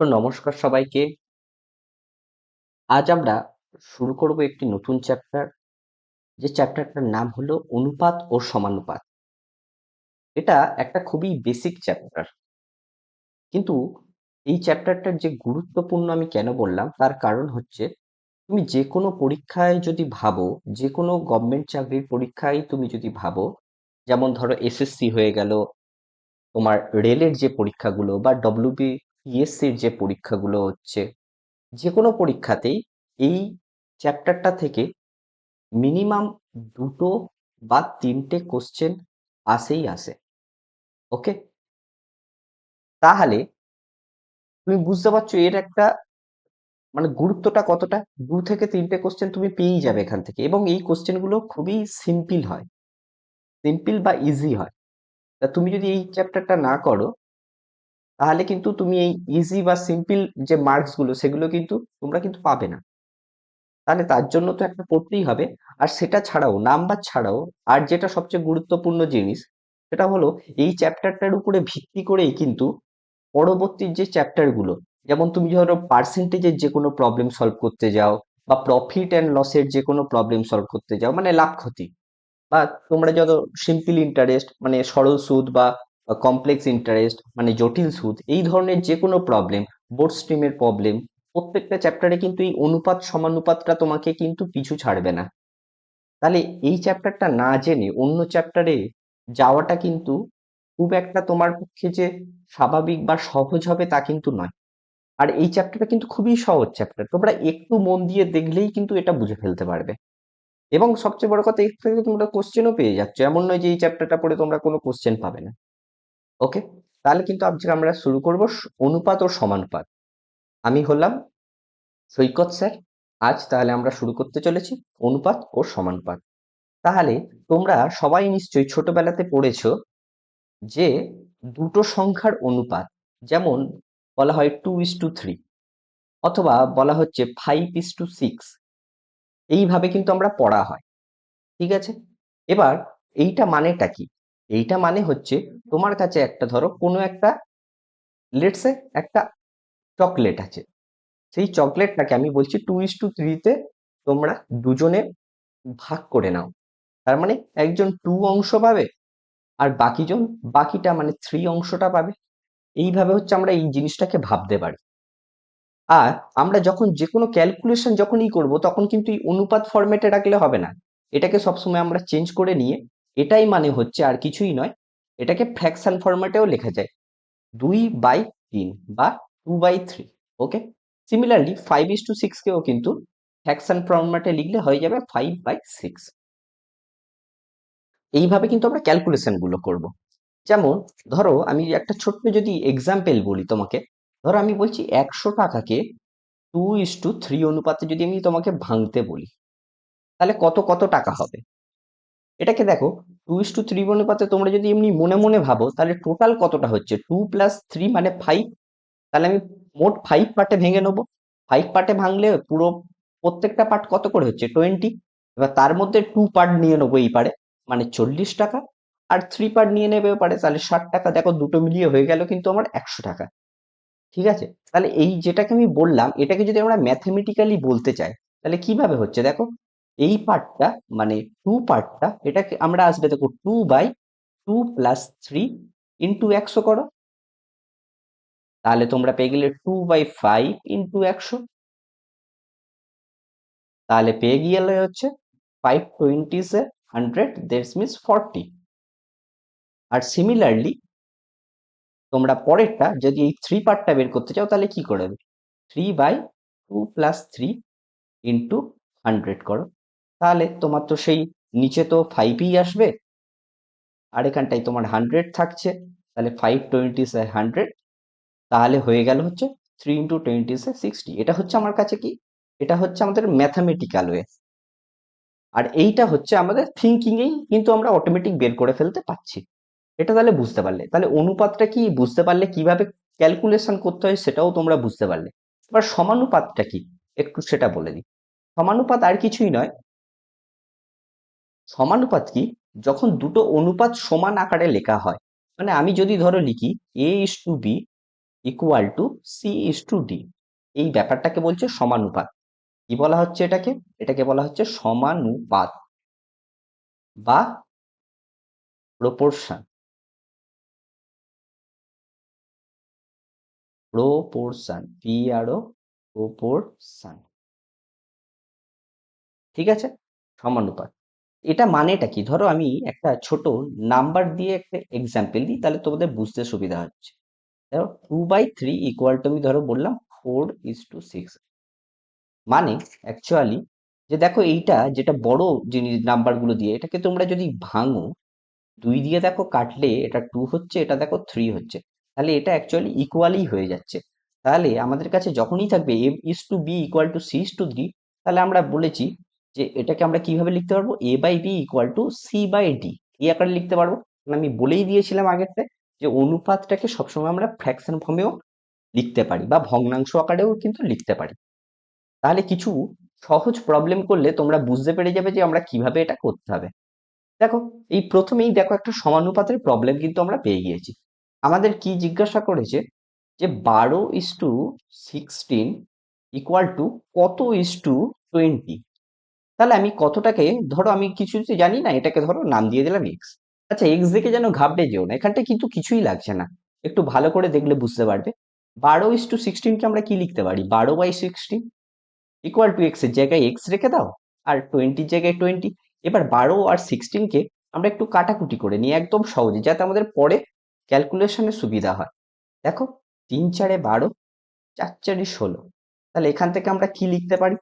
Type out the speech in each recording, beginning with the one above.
তো নমস্কার সবাইকে। আজ আমরা শুরু করব একটি নতুন চ্যাপ্টার যে চ্যাপ্টারটার নাম হলো অনুপাত ও সমানুপাত। এটা একটা খুবই বেসিক চ্যাপ্টার কিন্তু এই চ্যাপ্টারটার যে গুরুত্বপূর্ণ আমি কেন বললাম, তার কারণ হচ্ছে তুমি যে কোনো পরীক্ষায় যদি ভাবো, যে কোনো গভর্নমেন্ট চাকরির পরীক্ষায় তুমি যদি ভাবো, যেমন ধরো এসএসসি হয়ে গেল, তোমার রেলের যে পরীক্ষাগুলো বা ডব্লিউবিপিএসসির যে পরীক্ষাগুলো হচ্ছে যে কোনো পরীক্ষাতেই এই চ্যাপ্টারটা থেকে মিনিমাম দুটো বা তিনটে কোশ্চেন আসেই আসে ওকে তাহলে তুমি বুঝতে পারছ এর একটা মানে গুরুত্বটা কতটা? দু থেকে তিনটে কোশ্চেন তুমি পেয়েই যাবে এখান থেকে এবং এই কোশ্চেনগুলো খুবই সিম্পল হয় সিম্পল বা ইজি হয়। তা তুমি যদি এই চ্যাপ্টারটা না করো তাহলে কিন্তু তুমি এই ইজি বা সিম্পল যে মার্কসগুলো সেগুলো কিন্তু তোমরা কিন্তু পাবে না। তাহলে তার জন্য তো একটা পড়তেই হবে। আর সেটা ছাড়াও নাম্বার ছাড়াও, আর যেটা সবচেয়ে গুরুত্বপূর্ণ জিনিস, সেটা হলো এই চ্যাপ্টারটার উপরে ভিত্তি করেই কিন্তু পরবর্তী যে চ্যাপ্টারগুলো যেমন তুমি ধরো পার্সেন্টেজের যে কোনো প্রবলেম সলভ করতে যাও, বা প্রফিট অ্যান্ড লসের যে কোনো প্রবলেম সলভ করতে যাও মানে লাভ ক্ষতি। বা তোমরা যত সিম্পল ইন্টারেস্ট মানে সরল সুদ বা কমপ্লেক্স ইন্টারেস্ট মানে জটিল সুদ, এই ধরনের যে কোনো প্রবলেম বোর্ড স্ট্রিমের প্রবলেম প্রত্যেকটা চ্যাপ্টারে কিন্তু এই অনুপাত সমানুপাতটা তোমাকে কিন্তু পিছু ছাড়বে না। তাহলে এই চ্যাপ্টারটা না জেনে অন্য চ্যাপ্টারে যাওয়াটা কিন্তু খুব একটা তোমার পক্ষে যে স্বাভাবিক বা সহজ হবে তা কিন্তু নয়। আর এই চ্যাপ্টারটা কিন্তু খুবই সহজ চ্যাপ্টার তোমরা একটু মন দিয়ে দেখলেই কিন্তু এটা বুঝে ফেলতে পারবে। এবং সবচেয়ে বড় কথা, এর থেকে তোমরা কোশ্চেনও পেয়ে যাচ্ছ, এমন নয় যে এই চ্যাপ্টারটা পড়ে তোমরা কোনো কোশ্চেন পাবে না। ওকে তাহলে কিন্তু আজকে আমরা শুরু করব অনুপাত ও সমানুপাত। আমি হলাম সৈকত স্যার। আজ তাহলে আমরা শুরু করতে চলেছি অনুপাত ও সমানুপাত। তাহলে তোমরা সবাই নিশ্চয়ই ছোটবেলাতে পড়েছ যে দুটো সংখ্যার অনুপাত, যেমন বলা হয় টু ইস টু থ্রি অথবা বলা হচ্ছে ফাইভ ইস টু সিক্স এইভাবে কিন্তু আমরা পড়া হয়। ঠিক আছে? এবার এইটা মানেটা কি? এইটা মানে হচ্ছে তোমার কাছে একটা, ধরো কোনো একটা লেটসে একটা চকলেট আছে। সেই চকলেটটাকে আমি বলছি টু ইস টু থ্রিতে তোমরা দুজনে ভাগ করে নাও। তার মানে একজন টু অংশ পাবে আর বাকিজন, বাকিটা মানে থ্রি অংশটা পাবে। এইভাবে হচ্ছে আমরা এই জিনিসটাকে ভাবতে পারি। আর আমরা যখন যে কোনো ক্যালকুলেশন যখনই করব, তখন কিন্তু এই অনুপাত ফরম্যাটে রাখলে হবে না। এটাকে সবসময় আমরা চেঞ্জ করে নিয়ে এটাই মানে হচ্ছে আর কিছুই নয়, এটাকে ফ্র্যাকশন ফরম্যাটেও লেখা যায়। দুই বাই তিন বা two by three, okay? Similarly five is two সিক্সকেও কিন্তু ফ্র্যাকশন ফরম্যাটে লিখলে হয়ে যাবে ফাইভ বাই সিক্স এইভাবে কিন্তু আমরা ক্যালকুলেশনগুলো করব। যেমন, ধরো আমি একটা ছোট্ট যদি এক্সাম্পল বলি তোমাকে, ধরো আমি বলছি একশো টাকাকে টু ইস টু থ্রি অনুপাতে যদি আমি তোমাকে ভাঙতে বলি, তাহলে কত কত টাকা হবে? এটাকে দেখো টু ইস টু থ্রি অনুপাতে তোমরা যদি এমনি মনে মনে ভাবো, তাহলে টোটাল কতটা হচ্ছে? টু প্লাস থ্রি মানে ফাইভ তাহলে আমি মোট ফাইভ পার্টে ভেঙে নেব। ফাইভ পার্টে ভাঙলে পুরো প্রত্যেকটা পার্ট কত করে হচ্ছে? টোয়েন্টি এবার তার মধ্যে টু পার্ট নিয়ে নেব এই পারে মানে চল্লিশ টাকা। আর থ্রি পার্ট নিয়ে নেবে পারে, তাহলে ষাট টাকা। দেখো, দুটো মিলিয়ে হয়ে গেল কিন্তু আমার একশো টাকা। ঠিক আছে? তাহলে এই যেটাকে আমি বললাম, এটাকে যদি আমরা ম্যাথমেটিক্যালি বলতে চাই, তাহলে কীভাবে হচ্ছে? দেখো এই পার্টটা মানে টু পার্টটা এটাকে আমরা আসবে দেখো two by two plus three into একশো করো। তাহলে তোমরা পেয়ে গেলে টু বাই ফাইভ ইন্টু একশো। তাহলে পেয়ে গেলে হচ্ছে ফাইভ টোয়েন্টিসে হান্ড্রেড দেড়স মিনস ফর্টি আর সিমিলারলি তোমরা পরেরটা যদি এই থ্রি পার্টটা বের করতে চাও, তাহলে কি করবে three by two plus three into hundred করো। তাহলে তোমার তো সেই নিচে তো ফাইভই আসবে। আর এখানটায় তোমার হান্ড্রেড থাকছে। তাহলে ফাইভ টোয়েন্টি হান্ড্রেড তাহলে হয়ে গেল হচ্ছে থ্রি ইন্টু টোয়েন্টি সিক্সটি এটা হচ্ছে আমার কাছে কি? এটা হচ্ছে আমাদের ম্যাথামেটিক্যাল ওয়ে আর এইটা হচ্ছে আমাদের থিঙ্কিংয়েই কিন্তু আমরা অটোমেটিক বের করে ফেলতে পারছি। এটা তাহলে বুঝতে পারলে। তাহলে অনুপাতটা কি? বুঝতে পারলে কীভাবে ক্যালকুলেশন করতে হয় সেটাও তোমরা বুঝতে পারলে। এবার সমানুপাতটা কি? একটু সেটা বলে দিই। সমানুপাত আর কিছুই নয়। সমানুপাত কি? যখন দুটো অনুপাত সমান আকারে লেখা হয় মানে আমি যদি ধরো লিখি A is to B equal to C is to D এই ব্যাপারটাকে বলছে সমানুপাত। কি বলা হচ্ছে এটাকে? এটাকে বলা হচ্ছে সমানুপাত বা proportion proportion P R O proportion ঠিক আছে? সমানুপাত। এটা মানেটা কি? ধরো আমি একটা ছোট নাম্বার দিয়ে একটা এক্সাম্পল দিই, তাহলে তোমাদের বুঝতে সুবিধা হচ্ছে। ধরো two by three equal to আমি ধরো বললাম ফোর ইস টু সিক্স মানে অ্যাকচুয়ালি যে দেখো এইটা যেটা বড় জিনিস নাম্বারগুলো দিয়ে, এটাকে তোমরা যদি ভাঙো, দুই দিয়ে দেখো কাটলে এটা টু হচ্ছে, এটা দেখো থ্রি হচ্ছে। তাহলে এটা অ্যাকচুয়ালি ইকুয়ালই হয়ে যাচ্ছে। তাহলে আমাদের কাছে যখনই থাকবে M is to B equal to C is to D তাহলে আমরা বলেছি যে এটাকে আমরা কীভাবে লিখতে পারব? A by B equal to C by D এই আকারে লিখতে পারব? আমি বলেই দিয়েছিলাম আগেরতে যে অনুপাতটাকে সবসময় আমরা ফ্র্যাকশন ফর্মেও লিখতে পারি বা ভগ্নাংশ আকারেও কিন্তু লিখতে পারি। তাহলে কিছু সহজ প্রবলেম করলে তোমরা বুঝতে পেরে যাবে যে আমরা কীভাবে এটা করতে হবে। দেখো, এই প্রথমেই দেখো একটা সমানুপাতের প্রবলেম কিন্তু আমরা পেয়ে গিয়েছি। আমাদের কি জিজ্ঞাসা করেছে যে বারো is to sixteen equal to কত ইস টু টোয়েন্টি তাহলে আমি কতটাকে, ধরো আমি কিছু জানি না, এটাকে ধরো নাম দিয়ে দিলাম এক্স আচ্ছা এক্স দেখে যেন ঘাবড়ে যেও না এখানটা কিন্তু কিছুই লাগছে না। একটু ভালো করে দেখলে বুঝতে পারবে। বারো ইস টু সিক্সটিনকে আমরা কি লিখতে পারি? বারো বাই সিক্সটিন ইকুয়াল টু এক্সের জায়গায় এক্স রেখে দাও, আর টোয়েন্টির জায়গায় টোয়েন্টি এবার বারো আর সিক্সটিনকে আমরা একটু কাটাকুটি করে নিই একদম সহজে, যাতে আমাদের পরে ক্যালকুলেশনে সুবিধা হয়। দেখো, তিন চারে বারো, চার চারি ষোলো। তাহলে এখান থেকে আমরা কি লিখতে পারি?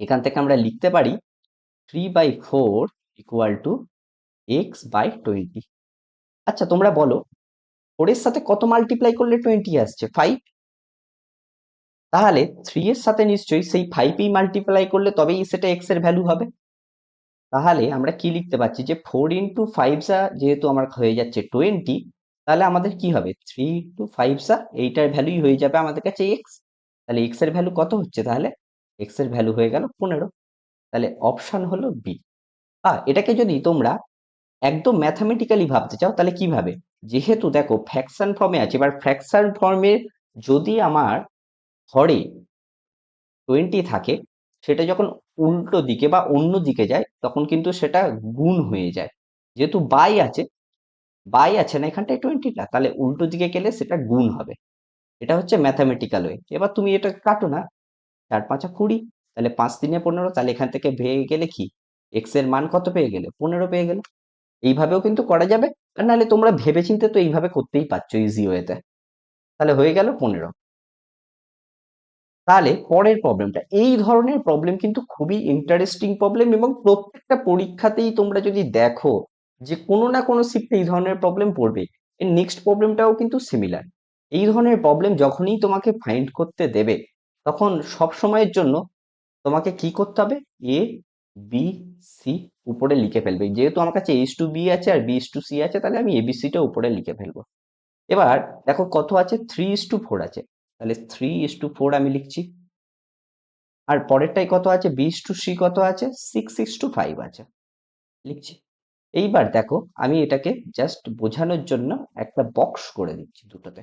এখান থেকে আমরা লিখতে পারি three by four equal to X by twenty আচ্ছা তোমরা বলো ফোরের সাথে কত মাল্টিপ্লাই করলে টোয়েন্টি আসছে? ফাইভ তাহলে থ্রি এর সাথে নিশ্চয়ই সেই ফাইভই মাল্টিপ্লাই করলে তবেই সেটা এক্সের ভ্যালু হবে। তাহলে আমরা কি লিখতে পারছি যে ফোর ইন্টু ফাইভ সা যেহেতু আমার হয়ে যাচ্ছে টোয়েন্টি তাহলে আমাদের কি হবে? থ্রি ইন্টু ফাইভ সা এইটার ভ্যালুই হয়ে যাবে আমাদের কাছে এক্স তাহলে এক্সের ভ্যালু কত হচ্ছে তাহলে? এক্সের ভ্যালু হয়ে গেল পনেরো। তাহলে অপশন হলো বি আর এটাকে যদি তোমরা একদম ম্যাথামেটিক্যালি ভাবতে চাও, তাহলে কীভাবে যেহেতু দেখো ফ্র্যাকশন ফর্মে আছে, এবার ফ্র্যাকশন ফর্মে যদি আমার হরে টোয়েন্টি থাকে, সেটা যখন উল্টো দিকে বা অন্য দিকে যায়, তখন কিন্তু সেটা গুণ হয়ে যায়। যেহেতু বাই আছে বাই আছে না এখানটায় টোয়েন্টিটা তাহলে উল্টো দিকে গেলে সেটা গুণ হবে। এটা হচ্ছে ম্যাথামেটিক্যাল ওয়ে এবার তুমি এটা কাটো না চার পাঁচা কুড়ি, তাহলে পাঁচ তিনে পনেরো, তাহলে এখান থেকে ভেঙে গেলে কি? এক্সের মান কত পেয়ে গেলে? পনেরো পেয়ে গেলে। এইভাবেও কিন্তু করা যাবে। আর নাহলে তোমরা ভেবেচিন্তে তো এইভাবে করতেই পারছ ইজি ওয়েতে তাহলে হয়ে গেল পনেরো। তাহলে পরের প্রবলেমটা এই ধরনের প্রবলেম কিন্তু খুবই ইন্টারেস্টিং প্রবলেম এবং প্রত্যেকটা পরীক্ষাতেই তোমরা যদি দেখো যে কোনো না কোনো শিফটে এই ধরনের প্রবলেম পড়বে। এর নেক্সট প্রবলেমটাও কিন্তু সিমিলার এই ধরনের প্রবলেম যখনই তোমাকে ফাইন্ড করতে দেবে তখন সব সময়ের জন্য তোমাকে কি করতে হবে? এ বি সি উপরে লিখে ফেলবে। যেহেতু আমার কাছে এইচ টু বি আছে আর বি টু সি আছে, তাহলে আমি এবিসিটা উপরে লিখে ফেলব। এবার দেখো কত আছে? থ্রি ইস টু ফোর আছে। তাহলে থ্রি ইস টু ফোর আমি লিখছি। আর পরেরটাই কত আছে? বিস টু সি কত আছে? সিক্স সিক্স টু ফাইভ আছে। লিখছি। এইবার দেখো আমি এটাকে জাস্ট বোঝানোর জন্য একটা বক্স করে দিচ্ছি দুটোতে।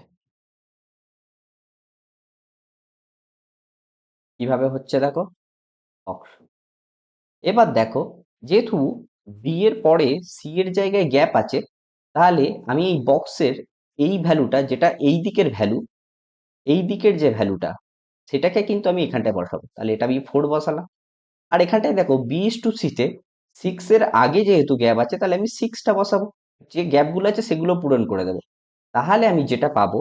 কীভাবে হচ্ছে দেখো? বক্স এবার দেখো, যেহেতু বি এর পরে সি এর জায়গায় গ্যাপ আছে, তাহলে আমি এই বক্সের এই ভ্যালুটা, যেটা এই দিকের ভ্যালু, এই দিকের যে ভ্যালুটা, সেটাকে কিন্তু আমি এখানটায় বসাবো। তাহলে এটা আমি ফোর বসালাম। আর এখানটায় দেখো বিস টু সিতে সিক্স এর আগে যেহেতু গ্যাপ আছে, তাহলে আমি সিক্সটা বসাবো। যে গ্যাপগুলো আছে, সেগুলো পূরণ করে দেবো। তাহলে আমি যেটা পাবো,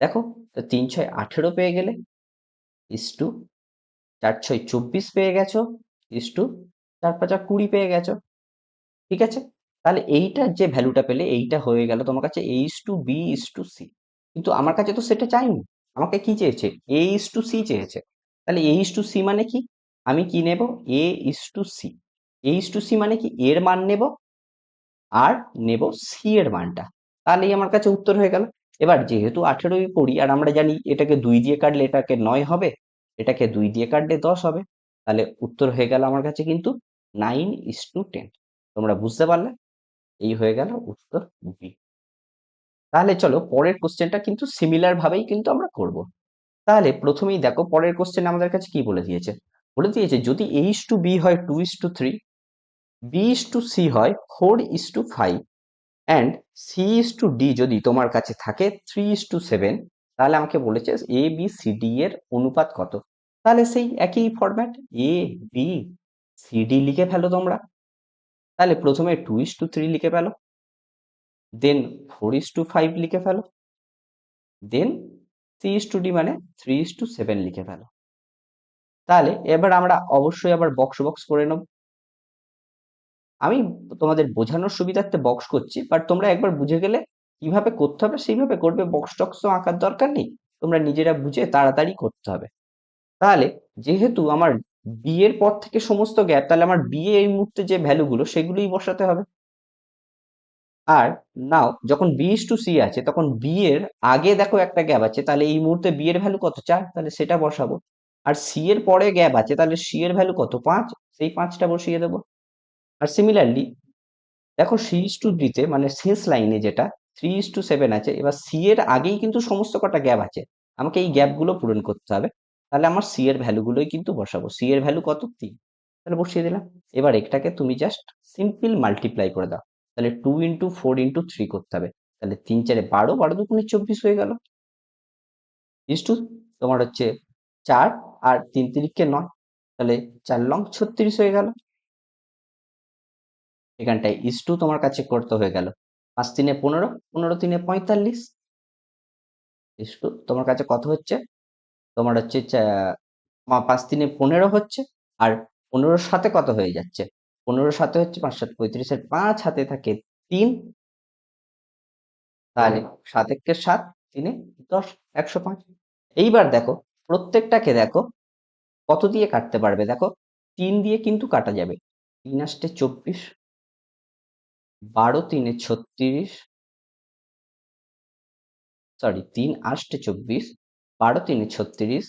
দেখো, তো তিন, ছয়, আঠেরো পেয়ে গেলে ইস টু চার ছয় চব্বিশ পেয়ে গেছো ইস টু চার পাঁচা কুড়ি পেয়ে গেছো, ঠিক আছে? তাহলে এইটার যে ভ্যালুটা পেলে এইটা হয়ে গেল তোমার কাছে A is to B is to C কিন্তু আমার কাছে তো সেটা চাইনি, আমাকে কি চেয়েছে? এ ইস টু সি চেয়েছে, তাহলে এ ইস টু সি মানে কি? আমি কি নেব? A is to C A is to C মানে কি? এর মান নেব, আর নেব সি এর মানটা, তাহলেই আমার কাছে উত্তর হয়ে গেল। এবার যেহেতু আঠেরোই করি আর আমরা জানি এটাকে দুই দিয়ে কাটলে এটাকে নয় হবে এটাকে দুই দিয়ে কাটলে দশ হবে। তাহলে উত্তর হয়ে গেল আমার কাছে কিন্তু নাইন ইস টু টেন তোমরা বুঝতে পারলে? এই হয়ে গেল উত্তর বি তাহলে চলো পরের কোশ্চেনটা কিন্তু সিমিলার ভাবেই কিন্তু আমরা করব। তাহলে প্রথমেই দেখো পরের কোশ্চেন আমাদের কাছে কি বলে দিয়েছে? বলে দিয়েছে যদি এইচ টু বি হয় two is to three B is to C হয় four is to five and C is to D যদি তোমার কাছে থাকে থ্রি ইস টু সেভেন তাহলে আমাকে বলেছে এ বি সি ডি এর অনুপাত কত? তাহলে সেই একই format A B C D লিখে ফেলো তোমরা। তাহলে প্রথমে টু ইস টু থ্রি লিখে ফেলো। Then four is to five লিখে ফেলো। Then C is to D মানে থ্রি ইস টু সেভেন লিখে ফেলো। তাহলে এবার আমরা অবশ্যই আবার বক্স বক্স করে নেব। আমি তোমাদের বোঝানোর সুবিধার্থে বক্স করছি বাট তোমরা একবার বুঝে গেলে কীভাবে করতে হবে, সেইভাবে করবে বক্স টক্স তো আঁকার দরকার নেই। তোমরা নিজেরা বুঝে তাড়াতাড়ি করতে হবে। তাহলে যেহেতু আমার বি এর পর থেকে সমস্ত গ্যাপ তাহলে আমার বি এই মুহূর্তে যে ভ্যালুগুলো সেগুলোই বসাতে হবে। আর নাও যখন বি টু সি আছে, তখন বি এর আগে দেখো একটা গ্যাপ আছে, তাহলে এই মুহূর্তে বি এর ভ্যালু কত? চার, তাহলে সেটা বসাবো। আর সি এর পরে গ্যাপ আছে, তাহলে সি এর ভ্যালু কত? পাঁচ, সেই পাঁচটা বসিয়ে দেবো। আর সিমিলারলি দেখো সি ইস টু ডিতে মানে শেষ লাইনে যেটা থ্রি ইস টু সেভেন আছে, এবার সি এর আগেই কিন্তু সমস্ত কটা গ্যাপ আছে। আমাকে এই গ্যাপগুলো পূরণ করতে হবে। তাহলে আমার সি এর ভ্যালুগুলোই কিন্তু বসাবো। সি এর ভ্যালু কত? তিন। তাহলে বসিয়ে দিলাম। এবার এটাকে তুমি জাস্ট সিম্পল মাল্টিপ্লাই করে দাও। তাহলে two into four into three করতে হবে। তাহলে তিন চারে বারো বারো দুগুণে চব্বিশ হয়ে গেল। ইস টু তোমার হচ্ছে চার আর তিন তিরিখকে নয়। তাহলে চার লং ছত্রিশ হয়ে গেল। এখানটায় ইস টু তোমার কাছে করতে হয়ে গেল। পাঁচ তিনে পনেরো পনেরো তিনে পঁয়তাল্লিশ। ইস টু তোমার কাছে কত হচ্ছে? তোমার হচ্ছে পাঁচ তিনে পনেরো হচ্ছে আর পনেরোর সাথে কত হয়ে যাচ্ছে? পনেরোর সাথে হচ্ছে পাঁচ সাত পঁয়ত্রিশের পাঁচ হাতে থাকে তিন। তাহলে সাত একে সাত তিনে দশ একশো পাঁচ। এইবার দেখো প্রত্যেকটাকে দেখো কত দিয়ে কাটতে পারবে? দেখো তিন দিয়ে কিন্তু কাটা যাবে। তিন আসতে চব্বিশ। বারো তিনে ছত্রিশ। সরি তিন আষ্টে চব্বিশ। বারো তিনে ছত্রিশ,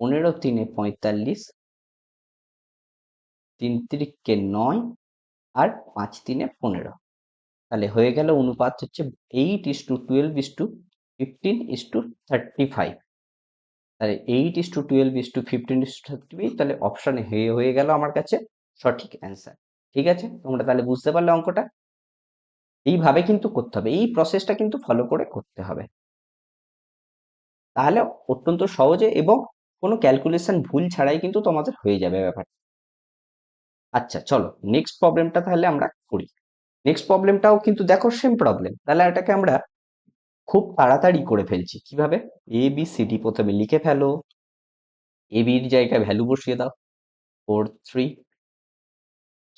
পনেরো তিনে পঁয়তাল্লিশ, তিন তিরিককে নয় আর পাঁচ তিনে পনেরো। তাহলে হয়ে গেল অনুপাত হচ্ছে eight is to twelve is to fifteen is to thirty five তাহলে eight is to twelve is to fifteen is to thirty five তাহলে অপশানে হয়ে হয়ে গেল আমার কাছে সঠিক অ্যান্সার ঠিক আছে? তোমরা তাহলে বুঝতে পারলে অঙ্কটা? এইভাবে কিন্তু করতে হবে। এই প্রসেসটা কিন্তু ফলো করে করতে হবে। তাহলে অত্যন্ত সহজে এবং কোনো ক্যালকুলেশন ভুল ছাড়াই কিন্তু তোমাদের হয়ে যাবে ব্যাপারটা। আচ্ছা চলো নেক্সট প্রবলেমটা তাহলে আমরা করি। নেক্সট প্রবলেমটাও কিন্তু দেখো সেম প্রবলেম তাহলে এটাকে আমরা খুব তাড়াতাড়ি করে ফেলছি। কীভাবে? এ বি সি ডি প্রথমে লিখে ফেলো। এ বির জায়গায় ভ্যালু বসিয়ে দাও। ফোর থ্রি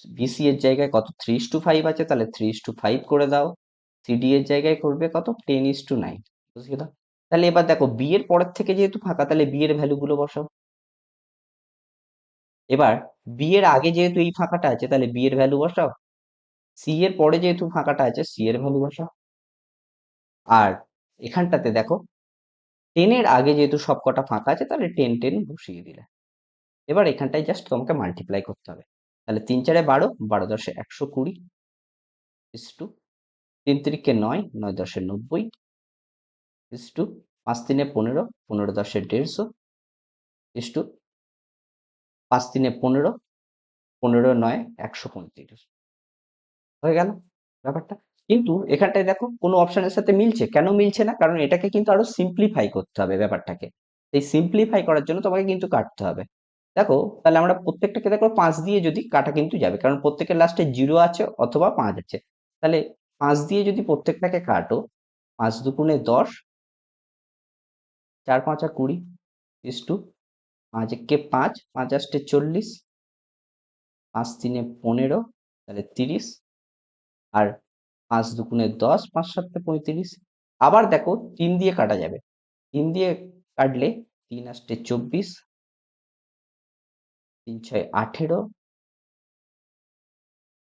বিসি এর জায়গায় কত? থ্রি ইস টু ফাইভ আছে। তাহলে থ্রি ইস টু ফাইভ করে দাও। সিডি এর জায়গায় করবে কত? টেন ইস টু নাইন বুঝিয়ে দাও। তাহলে এবার দেখো বি এর পরের থেকে যেহেতু ফাঁকা, তাহলে বি এর ভ্যালু গুলো বসাও। এবার বি এর আগে যেহেতু এই ফাঁকাটা আছে, তাহলে বি এর ভ্যালু বসাও। সি এর পরে যেহেতু ফাঁকাটা আছে সি এর ভ্যালু বসাও। আর এখানটাতে দেখো টেনের আগে যেহেতু সব কটা ফাঁকা আছে, তাহলে টেন টেন বসিয়ে দিলে। এবার এখানটায় জাস্ট তোমাকে মাল্টিপ্লাই করতে হবে। তাহলে তিন চারে বারো বারো দশে একশো কুড়ি ইস টু তিন তিরিখে নয় নয় দশে নব্বই ইস টু পাঁচ তিনে পনেরো পনেরো দশে দেড়শো ইস টু পাঁচ তিনে পনেরো পনেরো নয় একশো পঁয়ত্রিশ হয়ে গেল ব্যাপারটা। কিন্তু এখানটায় দেখো কোনো অপশানের সাথে মিলছে। কেন মিলছে না? কারণ এটাকে কিন্তু আরও সিম্পলিফাই করতে হবে ব্যাপারটাকে। এই সিম্পলিফাই করার জন্য তোমাকে কিন্তু কাটতে হবে। দেখো, তাহলে আমরা প্রত্যেকটাকে দেখো পাঁচ দিয়ে যদি কাটা কিন্তু যাবে। কারণ প্রত্যেকের লাস্টে জিরো আছে অথবা পাঁচ আছে। তাহলে পাঁচ দিয়ে যদি প্রত্যেকটাকে কাটো, পাঁচ দুগুণে দশ চার পাঁচা কুড়ি ইস টু পাঁচ একে পাঁচ পাঁচ আষ্টে চল্লিশ পাঁচ তিনে পনেরো, তাহলে তিরিশ, আর পাঁচ দুগুণে দশ, পাঁচ সাতটা পঁয়ত্রিশ। আবার দেখো তিন দিয়ে কাটা যাবে। তিন দিয়ে কাটলে তিন আষ্টে চব্বিশ, তিন ছয় আঠেরো,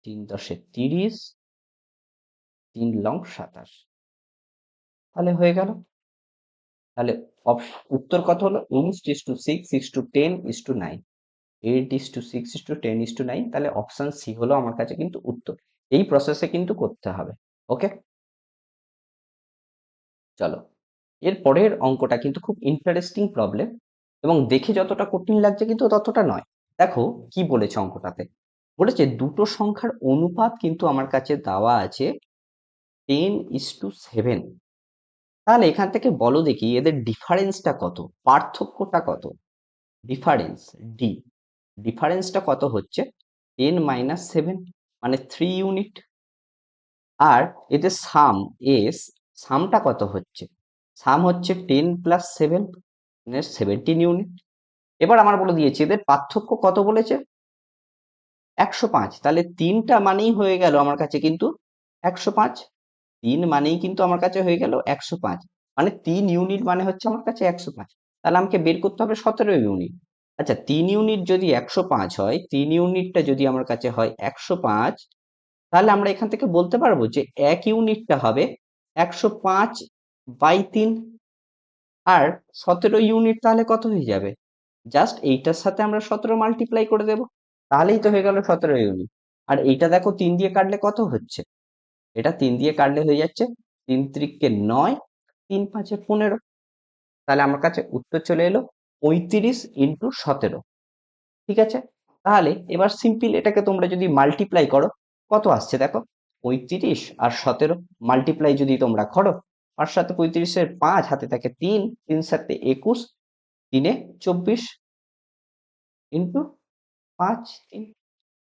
তিন দশে তিরিশ, তিন লং সাতাশ। তাহলে হয়ে গেল। তাহলে উত্তর কত হলো? Eight is to six is to ten is to nine eight is to six is to ten is to nine তাহলে অপশন সি হলো আমার কাছে কিন্তু উত্তর। এই প্রসেসে কিন্তু করতে হবে ওকে চলো, এর পরের অঙ্কটা কিন্তু খুব ইন্টারেস্টিং প্রবলেম এবং দেখে যতটা কঠিন লাগছে কিন্তু ততটা নয়। দেখো, কি বলেছে অঙ্কটাতে? বলেছে দুটো সংখ্যার অনুপাত কিন্তু আমার কাছে দেওয়া আছে টেন ইস টু সেভেন তাহলে এখান থেকে বলো দেখি এদের ডিফারেন্সটা কত? পার্থক্যটা কত? ডিফারেন্স ডি ডিফারেন্সটা কত হচ্ছে? টেন মাইনাস সেভেন মানে থ্রি ইউনিট আর এদের সাম এস সামটা কত হচ্ছে? সাম হচ্ছে টেন প্লাস সেভেন মানে সেভেন্টিন ইউনিট এবার আমার বলে দিয়েছে, এদের পার্থক্য কত বলেছে? একশো পাঁচ। তাহলে তিনটা মানেই হয়ে গেল আমার কাছে কিন্তু একশো পাঁচ। তিন মানেই কিন্তু আমার কাছে হয়ে গেল একশো পাঁচ। মানে তিন ইউনিট মানে হচ্ছে আমার কাছে একশো পাঁচ। তাহলে আমাকে বের করতে হবে সতেরো ইউনিট আচ্ছা তিন ইউনিট যদি একশো পাঁচ হয়, তিন ইউনিটটা যদি আমার কাছে হয় একশো পাঁচ, তাহলে আমরা এখান থেকে বলতে পারব যে এক ইউনিটটা হবে একশো পাঁচ বাই তিন। আর সতেরো ইউনিট তাহলে কত হয়ে যাবে? জাস্ট এইটার সাথে আমরা সতেরো মাল্টিপ্লাই করে দেব। তাহলেই তো হয়ে গেল সতেরো ইউনিট আর এইটা দেখো তিন দিয়ে কাটলে কত হচ্ছে? এটা তিন দিয়ে কাটলে হয়ে যাচ্ছে তিন ত্রিককে নয়, তিন পাঁচে পনেরো। তাহলে আমার কাছে উত্তর চলে এলো পঁয়ত্রিশ ইন্টু সতেরো। ঠিক আছে? তাহলে এবার সিম্পল এটাকে তোমরা যদি মাল্টিপ্লাই করো, কত আসছে দেখো? পঁয়ত্রিশ আর সতেরো মাল্টিপ্লাই যদি তোমরা করো, পাঁচ সাথে পঁয়ত্রিশের পাঁচ, হাতে থাকে তিন তিন সাথে একুশ, তিনে চব্বিশ ইন্টু পাঁচ তিন।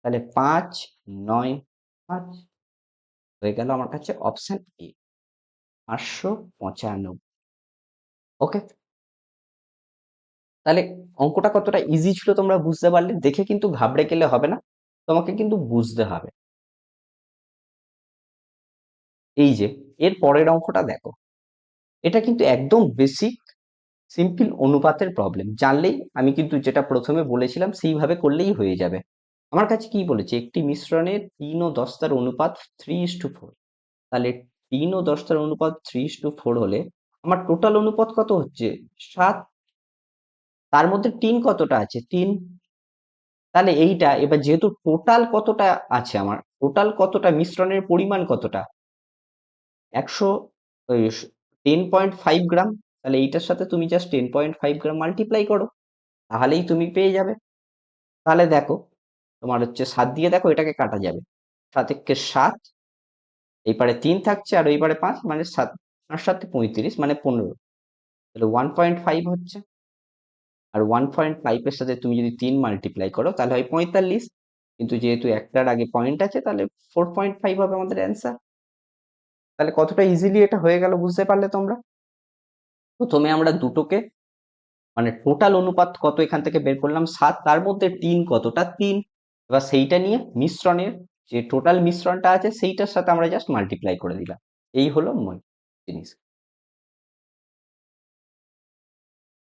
তাহলে পাঁচ, নয়, পাঁচ হয়ে গেল আমার কাছে অপশন এ পাঁচশো পঁচানব্বই। ওকে তাহলে অঙ্কটা কতটা ইজি ছিল তোমরা বুঝতে পারলে? দেখে কিন্তু ঘাবড়ে গেলে হবে না, তোমাকে কিন্তু বুঝতে হবে। এই যে, এর পরের অঙ্কটা দেখো। এটা কিন্তু একদম বেসিক সিম্পল অনুপাতের প্রবলেম জানলেই আমি কিন্তু যেটা প্রথমে বলেছিলাম, সেইভাবে করলেই হয়ে যাবে। আমার কাছে কি বলেছে? একটি মিশ্রণের তিন ও দশটার অনুপাত থ্রি ইস টু ফোর তাহলে তিন ও দশটার অনুপাত থ্রি ইস টু ফোর হলে আমার টোটাল অনুপাত কত হচ্ছে? সাত। তার মধ্যে তিন কতটা আছে? তিন। তাহলে এইটা, এবার যেহেতু টোটাল কতটা আছে আমার টোটাল কতটা, মিশ্রণের পরিমাণ কতটা? একশো টেন পয়েন্ট ফাইভ গ্রাম। তাহলে এইটার সাথে তুমি just ten point five gram multiply করো। তাহলেই তুমি পেয়ে যাবে। তাহলে দেখো তোমার হচ্ছে সাত দিয়ে দেখো এটাকে কাটা যাবে। সাত একে সাত এই পারে তিন থাকছে আর ওই পারে পাঁচ মানে সাত আর সাথে পঁয়ত্রিশ মানে পনেরো। তাহলে ওয়ান পয়েন্ট ফাইভ হচ্ছে। আর ওয়ান পয়েন্ট ফাইভের সাথে তুমি যদি তিন মাল্টিপ্লাই করো, তাহলে হয় পঁয়তাল্লিশ। কিন্তু যেহেতু একটার আগে পয়েন্ট আছে, তাহলে ফোর পয়েন্ট ফাইভ হবে আমাদের অ্যান্সার তাহলে কতটা ইজিলি এটা হয়ে গেল বুঝতে পারলে তোমরা? প্রথমে আমরা দুটোকে মানে টোটাল অনুপাত কত এখান থেকে বের করলাম? সাত, তার মধ্যে তিন কতটা? তিন। এবার সেইটা নিয়ে মিশ্রণের যে টোটাল মিশ্রণটা আছে সেইটার সাথে আমরা জাস্ট মাল্টিপ্লাই করে দিলাম। এই হলো মূল জিনিস।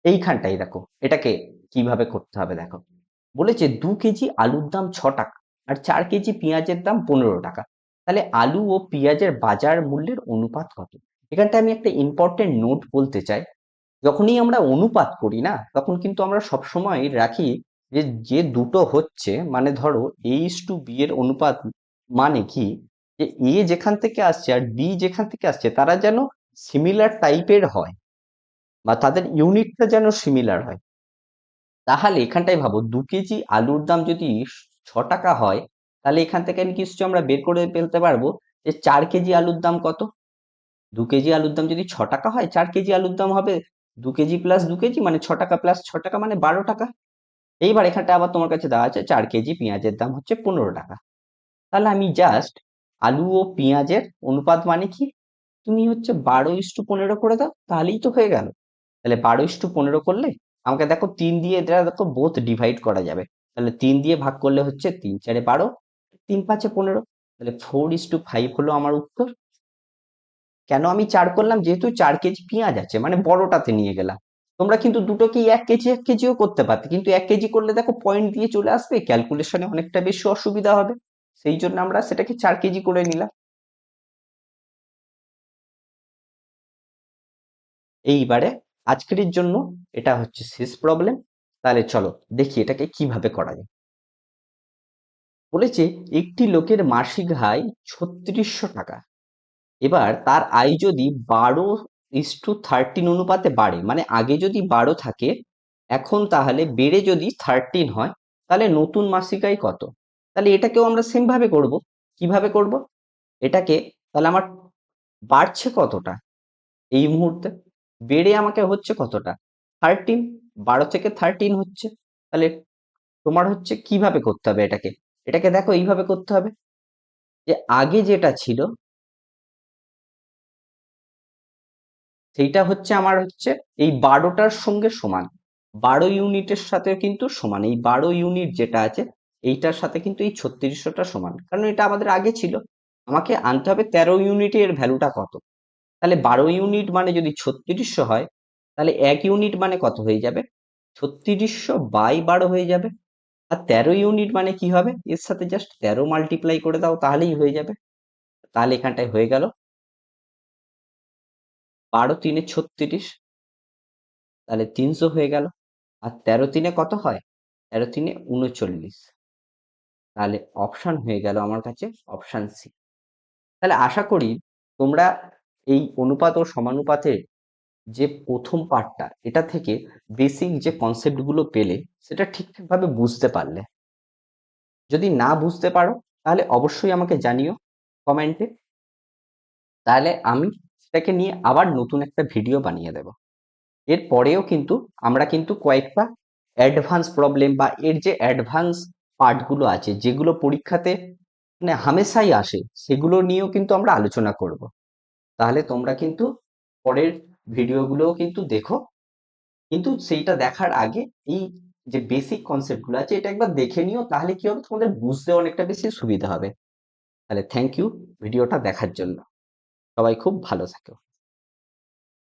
এইখানটাই দেখো, এটাকে কীভাবে করতে হবে দেখো। বলেছে দু কেজি আলুর দাম ছ টাকা আর চার কেজি পেঁয়াজের দাম পনেরো টাকা। তাহলে আলু ও পেঁয়াজের বাজার মূল্যের অনুপাত কত? এখানটা আমি একটা ইম্পর্টেন্ট নোট বলতে চাই। যখনই আমরা অনুপাত করি না, তখন কিন্তু আমরা সবসময় রাখি যে যে দুটো হচ্ছে মানে ধরো এ ইস টু বি এর অনুপাত মানে কি? যে এ যেখান থেকে আসছে আর বি যেখান থেকে আসছে, তারা যেন সিমিলার টাইপের হয় বা তাদের ইউনিটটা যেন সিমিলার হয়। তাহলে এখানটাই ভাবো, দু কেজি আলুর দাম যদি ছ টাকা হয়, তাহলে এখান থেকে আমি কিছু আমরা বের করে ফেলতে পারব যে, চার কেজি আলুর দাম কত? দু কেজি আলুর দাম যদি ছ টাকা হয়, চার কেজি আলুর দাম হবে দু কেজি প্লাস দু কেজি মানে ছ টাকা প্লাস ছ টাকা মানে বারো টাকা। এইবার এখানটা আবার তোমার কাছে দেওয়া আছে চার কেজি পেঁয়াজের দাম হচ্ছে পনেরো টাকা। তাহলে আমি জাস্ট আলু ও পেঁয়াজের অনুপাত মানে কি? তুমি হচ্ছে বারো ইস্টু পনেরো করে দাও, তাহলেই তো হয়ে গেল। তাহলে বারো ইস্টু পনেরো করলে আমাকে দেখো তিন দিয়ে এটা দেখো বোথ ডিভাইড করা যাবে। তাহলে তিন দিয়ে ভাগ করলে হচ্ছে তিন, চারে বারো, তিন পাঁচে পনেরো। তাহলে ফোর ইস টু ফাইভ হলো আমার উত্তর। কেন আমি চার করলাম? যেহেতু চার কেজি পেঁয়াজ আছে মানে বড়টাতে নিয়ে গেলাম। তোমরা কিন্তু দুটোকেই এক কেজি, এক কেজিও করতে পারতে। কিন্তু এক কেজি করলে দেখো পয়েন্ট দিয়ে চলে আসবে ক্যালকুলেশনে অনেকটা বেশি অসুবিধা হবে। সেই জন্য আমরা সেটাকে চার কেজি করে নিলাম। এইবারে আজকের জন্য এটা হচ্ছে শেষ প্রবলেম তাহলে চলো দেখি এটাকে কীভাবে করা যায়। বলেছে, একটি লোকের মাসিক আয় ছত্রিশশো টাকা। এবার তার আয় যদি বারো ইস টু থার্টিন অনুপাতে বাড়ে। মানে আগে যদি বারো থাকে, এখন তাহলে বেড়ে যদি থার্টিন হয়, তাহলে নতুন মাসিকাই কত? তাহলে এটাকেও আমরা সেম ভাবে করব। কীভাবে করব? এটাকে, তাহলে আমার বাড়ছে কতটা? এই মুহূর্তে বেড়ে আমাকে হচ্ছে কতটা? থার্টিন বারো থেকে থার্টিন হচ্ছে। তাহলে তোমার হচ্ছে কীভাবে করতে হবে এটাকে? এটাকে দেখো এইভাবে করতে হবে যে আগে যেটা ছিল সেইটা হচ্ছে আমার হচ্ছে এই বারোটার সঙ্গে সমান। বারো ইউনিটের সাথে কিন্তু সমান। এই বারো ইউনিট যেটা আছে, এইটার সাথে কিন্তু এই ছত্রিশশোটা সমান। কারণ এটা আমাদের আগে ছিল। আমাকে আনতে হবে তেরো ইউনিটের ভ্যালুটা কত? তাহলে বারো ইউনিট মানে যদি ছত্রিশশো হয়, তাহলে এক ইউনিট মানে কত হয়ে যাবে? ছত্রিশশো বাই বারো হয়ে যাবে। আর তেরো ইউনিট মানে কি হবে? এর সাথে জাস্ট তেরো মাল্টিপ্লাই করে দাও, তাহলেই হয়ে যাবে। তাহলে এখানটায় হয়ে গেল। বারো তিনে ছত্রিশ। তাহলে তিনশো হয়ে গেল। আর তেরো তিনে কত হয়? তেরো তিনে উনচল্লিশ। তাহলে অপশান হয়ে গেল আমার কাছে অপশান সি তাহলে আশা করি তোমরা এই অনুপাত ও সমানুপাতের যে প্রথম পার্টটা এটা থেকে বেসিক যে কনসেপ্টগুলো পেলে সেটা ঠিকঠাকভাবে বুঝতে পারলে। যদি না বুঝতে পারো, তাহলে অবশ্যই আমাকে জানিও কমেন্টে তাহলে আমি সেটাকে নিয়ে আবার নতুন একটা ভিডিও বানিয়ে দেব। এর পরেও কিন্তু আমরা কিন্তু কয়েকটা অ্যাডভান্স প্রবলেম বা এর যে অ্যাডভান্স পার্টগুলো আছে, যেগুলো পরীক্ষাতে মানে হামেশাই আসে, সেগুলো নিয়েও কিন্তু আমরা আলোচনা করব। তাহলে তোমরা কিন্তু পরের ভিডিওগুলোও কিন্তু দেখো। কিন্তু সেইটা দেখার আগে এই যে বেসিক কনসেপ্টগুলো আছে, এটা একবার দেখে নিও, তাহলে কি হবে? তোমাদের বুঝতে অনেকটা বেশি সুবিধা হবে। তাহলে থ্যাংক ইউ ভিডিওটা দেখার জন্য। সবাই খুব ভালো থাকো।